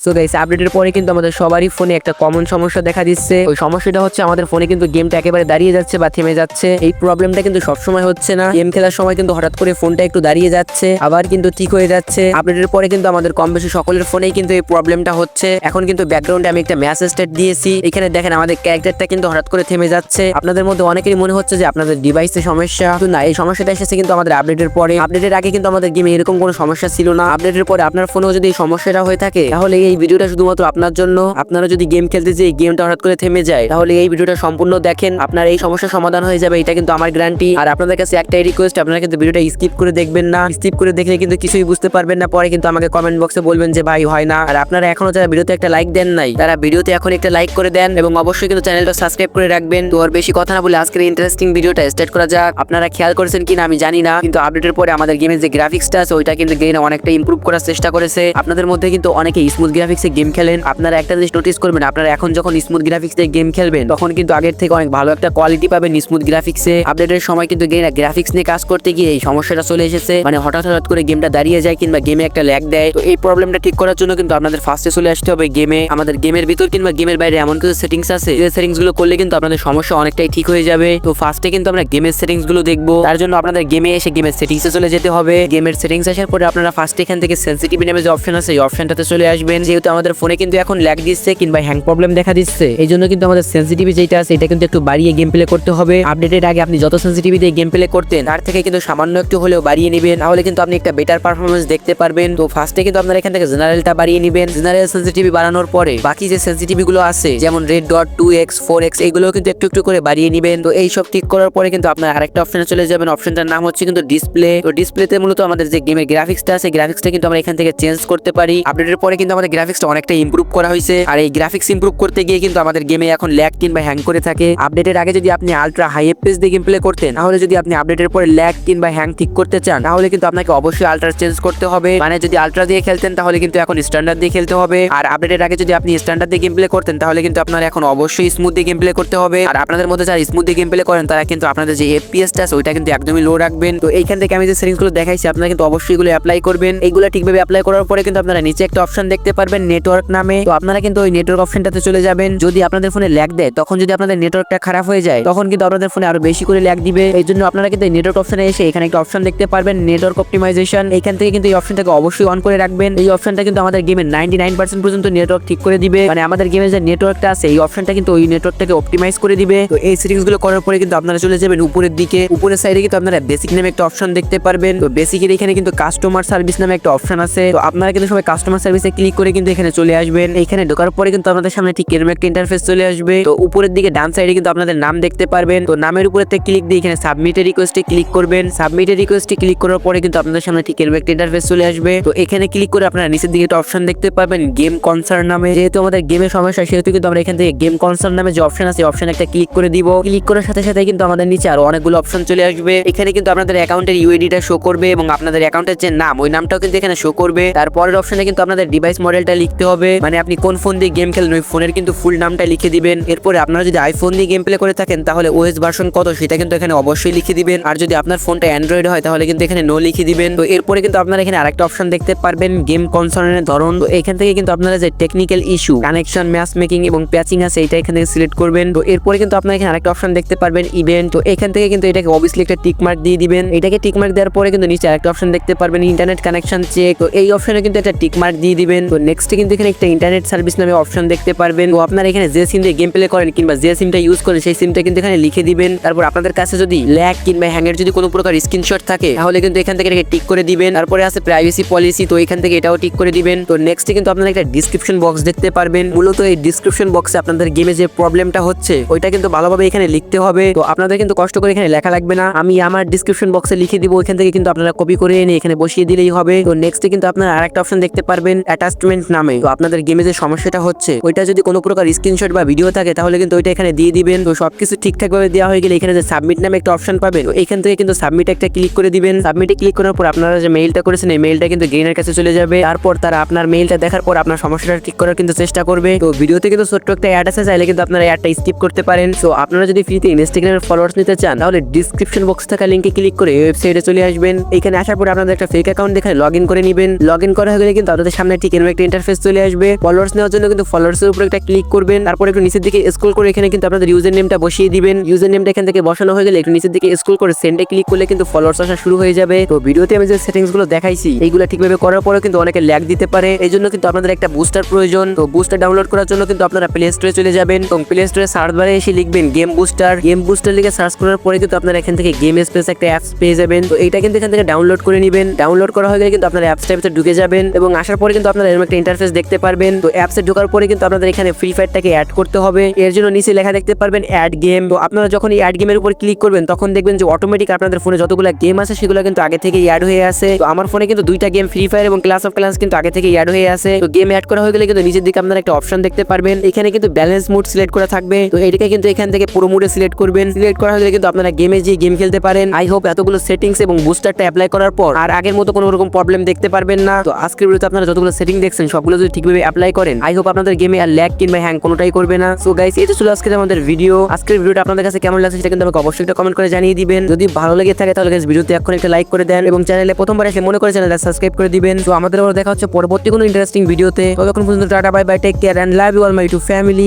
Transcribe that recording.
So guys আপডেটের পরে কিন্তু আমাদের সবারই ফোনে একটা কমন সমস্যা দেখা দিচ্ছে। ওই সমস্যাটা হচ্ছে আমাদের ফোনে কিন্তু গেমটা একেবারে দাঁড়িয়ে যাচ্ছে বা থেমে যাচ্ছে। এই প্রবলেমটা কিন্তু সবসময় হচ্ছে না। গেম খেলার সময় কিন্তু হঠাৎ করে ফোনটা একটু দাঁড়িয়ে যাচ্ছে, আবার কিন্তু ঠিক হয়ে যাচ্ছে। আপডেটের পরে কিন্তু আমাদের কম বেশি সকলের ফোনেই কিন্তু এই প্রবলেমটা হচ্ছে। এখন কিন্তু ব্যাকগ্রাউন্ডে আমি একটা মেসেজ স্টেট দিয়েছি। এখানে দেখেন আমাদের ক্যারেক্টারটা কিন্তু হঠাৎ করে থেমে যাচ্ছে। আপনাদের মধ্যে অনেকেরই মনে হচ্ছে যে আপনাদের ডিভাইসে সমস্যা। কিন্তু না, এই সমস্যাটা এসেছে কিন্তু আমাদের আপডেটের পরে। আপডেটের আগে কিন্তু আমাদের গেমে এরকম কোনো সমস্যা ছিল না। আপডেটের পরে আপনার ফোনেও যদি এই সমস্যাটা হয়ে থাকে, তাহলে এই ভিডিওটা শুধুমাত্র আপনার জন্য। আপনারা যদি গেম খেলতে যে গেমটা হঠাৎ করে থেমে যায়, তাহলে এই ভিডিওটা সম্পূর্ণ দেখেন, আপনার এই সমস্যার সমাধান হয়ে যাবে, এটা কিন্তু আমার গ্যারান্টি আর আপনাদের কাছে একটাই রিকোয়েস্ট আপনারা কিন্তু ভিডিওটা স্কিপ করে দেখবেন না। স্কিপ করে দেখলে কিন্তু কিছুই বুঝতে পারবেন না, পরে কিন্তু আমাকে কমেন্ট বক্সে বলবেন যে, ভাই, হয় না। আর আপনারা এখনও যারা ভিডিওতে একটা লাইক দেন নাই, তারা ভিডিওতে এখন একটা লাইক করে দেন এবং অবশ্যই কিন্তু চ্যানেলটা সাবস্ক্রাইব করে রাখবেন। তো আর বেশি কথা না বলে আজকের ইন্টারেস্টিং ভিডিওটা স্টার্ট করা যাক। আপনারা খেয়াল করেছেন কিনা আমি জানি না, কিন্তু আপডেটের পরে আমাদের গেমের যে গ্রাফিক্সটা আছে, ওইটা কিন্তু গেম অনেকটা ইমপ্রুভ করার চেষ্টা করেছে। আপনাদের মধ্যে কিন্তু অনেকে স্মুথ গ্রাফিক্সে গেম খেলেন, আপনারা একটা জিনিস নোটিস করবেন, আপনারা এখন যখন স্মুথ গ্রাফিক্স দিয়ে গেম খেলবেন, তখন কিন্তু আগের থেকে অনেক ভালো একটা কোয়ালিটি পাবেন স্মুথ গ্রাফিক্সে আপডেটের সময় কিন্তু গ্রাফিক্স নিয়ে কাজ করতে গিয়ে এই সমস্যাটা চলে এসেছে। মানে হঠাৎ হঠাৎ করে গেমটা দাঁড়িয়ে যায় কিংবা গেমে একটা ল্যাগ দেয়। তো এই প্রবলেমটা ঠিক করার জন্য কিন্তু আপনাদের ফার্স্টে চলে আসতে হবে গেমে আমাদের গেমের ভিতর কিংবা গেমের বাইরে এমন কিছু সেটিংস আছে, যে সেটিংসগুলো করলে কিন্তু আপনাদের সমস্যা অনেকটাই ঠিক হয়ে যাবে। তো ফার্স্টে কিন্তু আমরা গেমের সেটিংসগুলো দেখব। তার জন্য আপনাদের গেমে এসে গেমের সেটিংসে চলে যেতে হবে। গেমের সেটিংস আসার পরে আপনারা ফার্স্ট এখান থেকে সেন্সিটিভ নামে যে অপশন আছে, এই অপশনটাতে চলে আসবেন। যেহেতু আমাদের ফোনে কিন্তু এখন ল্যাগ দিচ্ছে কিংবা হ্যাং প্রবলেম দেখা দিচ্ছে এই জন্য কিন্তু আমাদের সেন্সিটিভি যেটা আছে, এটা কিন্তু একটু বাড়িয়ে গেম প্লে করতে হবে। আপডেটের আগে আপনি যত সেন্সিটিভি দিয়ে গেম প্লে করতেন, তার থেকে কিন্তু সামান্য একটু হলেও বাড়িয়ে নেবেন। তাহলে কিন্তু আপনি একটা বেটার পারফরমেন্স দেখতে পারবেন। তো ফার্স্টে কিন্তু আপনারা এখান থেকে জেনারেলটা বাড়িয়ে নেবেন। জেনারেল সেন্সিটিভি বাড়ানোর পরে বাকি যে সেন্সিটিভি গুলো আছে, যেমন red dot two x four x এগুলো কিন্তু একটু একটু করে বাড়িয়ে নেবেন। তো এইসব ঠিক করার পরে কিন্তু আপনার আরেকটা অপশনে চলে যাবেন। অপশনটার নাম হচ্ছে কিন্তু ডিসপ্লে তো ডিসপ্লেতে মূলত আমাদের যে গেমের গ্রাফিক্সটা আছে গ্রাফিক্সটা কিন্তু আমরা এখান থেকে চেঞ্জ করতে পারি। আপডেটের পরে কিন্তু আমাদের গ্রাফিক্সটা অনেকটা ইমপ্রুভ করা হয়েছে আর এই গ্রাফিক্স ইমপ্রুভ করতে গিয়ে কিন্তু আমাদের গেমে এখন ল্যাগ কিংবা হ্যাং করে থাকে। আপডেটের আগে যদি আপনি আলট্রা হাই এফপিএস দিয়ে গেম প্লে করতেন, তাহলে যদি আপনি আপডেটের পরে ল্যাগ কিংবা হ্যাং ঠিক করতে চান, তাহলে কিন্তু আপনাকে অবশ্যই আলট্রা চেঞ্জ করতে হবে। মানে যদি আলট্রা দিয়ে খেলতেন, তাহলে কিন্তু এখন স্ট্যান্ডার্ড দিয়ে খেলতে হবে। আর আপডেটের আগে যদি আপনি স্ট্যান্ডার্ড দিয়ে গেম প্লে করতেন, তাহলে কিন্তু আপনার এখন অবশ্যই স্মুথ দিয়ে গেম প্লে করতে হবে। আর আপনাদের মধ্যে যারা স্মুথ দিয়ে গেম প্লে করেন, তারা কিন্তু আপনাদের যে এফপিএসটা আছে ওইটা কিন্তু একদমই লো রাখবেন। তো এইখান থেকে আমি যে সেটিংসগুলো দেখাইছি, আপনারা কিন্তু অবশ্যই এগুলো অ্যাপ্লাই করবেন। এইগুলো ঠিকভাবে অ্যাপ্লাই করার পরে কিন্তু আপনারা নিচে একটা অপশন দেখতে পারবেন। নেটওয়ার্ক নামে। তো আপনারা কিন্তু ওই নেটওয়ার্ক অপশনটাতে চলে যাবেন। যদি আপনাদের ফোনে ল্যাগ দেয়, তখন যদি আপনাদের নেটওয়ার্কটা খারাপ হয়ে যায়, তখন কিন্তু আপনাদের ফোনে আরও বেশি করে ল্যাগ দিবে। এই জন্য আপনারা কিন্তু নেটওয়ার্ক অপশনে এসে এখানে একটা অপশন দেখতে পারবেন নেটওয়ার্ক অপটিমাইজেশন এখান থেকে কিন্তু এই অপশনটাকে অবশ্যই অন করে রাখবেন। এই অপশনটা কিন্তু আমাদের গেমের নাইনটি নাইন পার্সেন্ট পর্যন্ত নেটওয়ার্ক ঠিক করে দিবে। মানে আমাদের গেমের যে নেটওয়ার্কটা আছে, এই অপশনটা কিন্তু ওই নেটওয়ার্কটাকে অপটিমাইজ করে দিবে। তো এই সেটিংসগুলো করার পরে কিন্তু আপনারা চলে যাবেন উপরের দিকে। উপরের সাইডে কিন্তু আপনারা বেসিক নামে একটা অপশন দেখতে পারবেন। তো বেসিকের এখানে কিন্তু কাস্টমার সার্ভিস নামে একটা অপশন আছে। তো আপনারা কিন্তু সবাই কাস্টমার সার্ভিসে ক্লিক করে কিন্তু এখানে চলে আসবেন। এখানে ঢোকার পরে কিন্তু আপনাদের সামনে ঠিক এরকম একটা ইন্টারফেস চলে আসবে। তো উপরের দিকে ডান সাইডে কিন্তু আপনাদের নাম দেখতে পারবেন। তো নামের উপরে ক্লিক দিয়ে এখানে সাবমিটের রিকোয়েস্টে ক্লিক করবেন। সাবমিটের রিকোয়েস্টে ক্লিক করার পরে কিন্তু আপনাদের সামনে ঠিক এরকম একটা ইন্টারফেস চলে আসবে। তো এখানে ক্লিক করে আপনারা নিচের দিকে একটা অপশন দেখতে পাবেন গেম কনসার্ন নামে। যেহেতু আমাদের গেমের সমস্যা, সেহেতু কিন্তু আমরা এখান থেকে গেম কনসার্ন নামে যে অপশন আছে অপশন একটা ক্লিক করে দিব। ক্লিক করার সাথে সাথে কিন্তু আমাদের নিচে আরও অনেকগুলো অপশন চলে আসবে। এখানে কিন্তু আপনাদের অ্যাকাউন্টের ইউআইডিটা শো করবে এবং আপনাদের অ্যাকাউন্টের যে নাম, ওই নামটাও কিন্তু এখানে শো করবে। তারপরের অপশনে কিন্তু আপনাদের ডিভাইস মডেলটা লিখতে হবে। মানে আপনি কোন ফোন দিয়ে গেম খেলেন, ওই ফোনের কিন্তু ফুল নামটা লিখে দিবেন। এরপরে আপনারা যদি আইফোন দিয়ে গেম প্লে করে থাকেন, তাহলে ওএস ভার্সন কত? সেটা কিন্তু এখানে অবশ্যই লিখে দিবেন। আর যদি আপনার ফোনটা অ্যান্ড্রয়েড হয়, তাহলে কিন্তু এখানে নো লিখে দিবেন। তো এরপরে কিন্তু আপনারা এখানে আরেকটা অপশন দেখতে পারবেন গেম কনসার্নের ধরন। তো এখান থেকে কিন্তু আপনারা যে technical issue connection match making এবং প্যাচিং আছে, এটা এখান থেকে সিলেক্ট করবেন। তো এরপরে কিন্তু আপনারা এখানে আরেকটা অপশন দেখতে পারবেন ইভেন্ট তো এখান থেকে কিন্তু এটাকে অবভিয়াসলি একটা টিক মার্ক দিয়ে দিবেন। এটাকে টিক মার্ক দেওয়ার পরে কিন্তু নিচে আরেকটা অপশন দেখতে পারবেন ইন্টারনেট কানেকশন চেক তো এই অপশনে কিন্তু একটা টিক মার্ক দিয়ে দিবেন। তো নেক্সট কিন্তু এখানে একটা ইন্টারনেট সার্ভিস নামে অপশন দেখতে পারবেন। তো আপনারা এখানে যে সিম দিয়ে গেম প্লে করেন কিংবা যে সিমটা ইউজ করেন, সেই সিমটা কিন্তু এখানে লিখে দিবেন। তারপর আপনাদের কাছে যদি ল্যাক কিংবা হ্যাংয়ের যদি কোনো প্রকার স্ক্রিনশট থাকে, তাহলে কিন্তু এখান থেকে টিক করে দিবেন। তারপরে আছে প্রাইভেসি পলিসি তো এখান থেকে এটাও টিক করে দিবেন। তো নেক্সট কিন্তু আপনারা একটা ডিসক্রিপশন বক্স দেখতে পারবেন। মূলত এই ডিসক্রিপশন বক্সে আপনাদের গেমে যে প্রবলেমটা হচ্ছে, ওইটা কিন্তু ভালোভাবে এখানে লিখতে হবে। তো আপনাদের কিন্তু কষ্ট করে এখানে লেখা লাগবে না। আমি আমার ডিসক্রিপশন বক্সে লিখে দিব, ওইখান থেকে কিন্তু আপনারা কপি করে এনে এখানে বসিয়ে দিলেই হবে। তো নেক্সট কিন্তু আপনারা আরেকটা অপশন দেখতে পারবেন অ্যাটাচমেন্ট নামে তো আপনাদের গেমে যে সমস্যাটা হচ্ছে, ওইটা যদি কোনো প্রকার স্ক্রিনশট বা ভিডিও থাকে, তাহলে কিন্তু ওইটা এখানে দিয়ে দিবেন। তো সবকিছু ঠিকঠাক ভাবে দেওয়া হয়ে গেলে এখানে যে সাবমিট নামে একটা অপশন পাবেন এখান থেকে কিন্তু সাবমিট একটা ক্লিক করে দিবেন। সাবমিটে ক্লিক করার পর আপনারা যে মেইলটা করেছেন, এই মেইলটা কিন্তু গেইনের কাছে চলে যাবে। তারপর তারা আপনার মেইলটা দেখার পর আপনার সমস্যাটা ঠিক করার কিন্তু চেষ্টা করবে। তো ভিডিওতে কিন্তু ছোট্ট একটা অ্যাড আছে, চাইলে কিন্তু আপনারা অ্যাডটা স্কিপ করতে পারেন। সো আপনারা যদি ফ্রিতে ইনস্টাগ্রামের ফলোয়ার্স নিতে চান, তাহলে ডিসক্রিপশন বক্স থাকা লিঙ্কে ক্লিক করে এই ওয়েবসাইটে চলে আসবেন। এখানে আসার পর আপনাদের একটা ফেক অ্যাকাউন্ট দেখে লগ ইন করে নেবেন। লগ ইন করা হয়ে গেলে কিন্তু আপনাদের সামনে ঠিক এরকম একটা ইন্টারফেস চলে আসবে। ফলোয়ার্স নেওয়ার জন্য কিন্তু ফলোয়ার্স এর উপর একটা ক্লিক করবেন। তারপর একটু নিচের দিকে স্ক্রল করে এখানে কিন্তু আপনাদের ইউজার নেমটা বসিয়ে দিবেন। ইউজার নেমটা এখান থেকে বসানো হয়ে গেলে একটু নিচের দিকে স্ক্রল করে সেন্ডে ক্লিক করলে কিন্তু ফলোয়ার্স আসা শুরু হয়ে যাবে। তো ভিডিওতে আমি যে সেটিংসগুলো দেখাইছি, এইগুলো ঠিকভাবে করার পরেও কিন্তু অনেকে ল্যাগ দিতে পারে। এই জন্য কিন্তু আপনাদের একটা বুস্টার প্রয়োজন। তো বুস্টার ডাউনলোড করার জন্য কিন্তু আপনারা প্লে স্টোরে চলে যাবেন এবং প্লে স্টোরে সার্চ বারে এসে লিখবেন গেম বুস্টার গেম বুস্টার লিখে সার্চ করার পরে কিন্তু আপনারা এখান থেকে গেম স্পেস একটা অ্যাপস পেয়ে যাবেন। তো এইটা কিন্তু এখান থেকে ডাউনলোড করে নেবেন। ডাউনলোড করা হয়ে গেলে কিন্তু আপনারা অ্যাপসটার ভিতরে ঢুকে যাবেন এবং আসার পরে কিন্তু আপনারা এরকম একটা ইন্টারফেস দেখতে পারবেন। তো অ্যাপসে ঢোকার পরে কিন্তু আপনাদের এখানে ফ্রি ফায়ারটাকে অ্যাড করতে হবে। এর জন্য নিচে লেখা দেখতে পারবেন অ্যাড গেম তো আপনারা যখন এই অ্যাড গেমের উপর ক্লিক করবেন, তখন দেখবেন যে অটোমেটিক আপনাদের ফোনে যতগুলো গেম আছে, সেগুলো কিন্তু আগে থেকে অ্যাড হয়ে আছে। তো আমার ফোনে কিন্তু দুইটা গেম ফ্রি ফায়ার এবং ক্লাস অফ ক্লাস কিন্তু আগে থেকে অ্যাড হয়ে আছে। তো গেম অ্যাড করা হয়ে গেলে কিন্তু নিচের দিকে আপনারা একটা অপশন দেখতে পারবেন। এখানে কিন্তু ব্যালেন্স মুড সিলেক্ট করা থাকবে। তো এটাকে কিন্তু এখান থেকে পুরো মুডে সিলেক্ট করবেন। সিলেক্ট করা হয়ে গেলে কিন্তু আপনারা গেমে যে গেম খেলতে পারেন। আই হোপ এতগুলো সেটিংস এবং বুস্টারটা অ্যাপ্লাই করার পর আর আগের মতো কোনো রকম প্রবলেম দেখতে পারবেন না। তো আজকের ভিডিওতে আপনারা যতগুলো সেটিং দেখছেন সবগুলো যদি ঠিকভাবে অ্যাপ্লাই করেন আই হোপ আপনাদের গেমে আর ল্যাগ কিংবা হ্যাং কোনোটাই করবে না। সো গাইস এই এটা ছিল আজকের আমাদের ভিডিও আজকের ভিডিওটা আপনাদের কাছে কেমন লাগছে সেটা কিন্তু আমাকে অবশ্যই একটা কমেন্ট করে জানিয়ে দিবেন। যদি ভালো লেগে থাকে তাহলে গাইস ভিডিওতে এখন একটা লাইক করে দেন এবং চ্যানেলে প্রথমবার এসে মনে করে চ্যানেলটা সাবস্ক্রাইব করে দিবেন। তো আমাদের দেখা হচ্ছে পরবর্তী কোনো ইন্টারেস্টিং ভিডিওতে ততক্ষণ পর্যন্ত tata bye bye take care and love you all my to family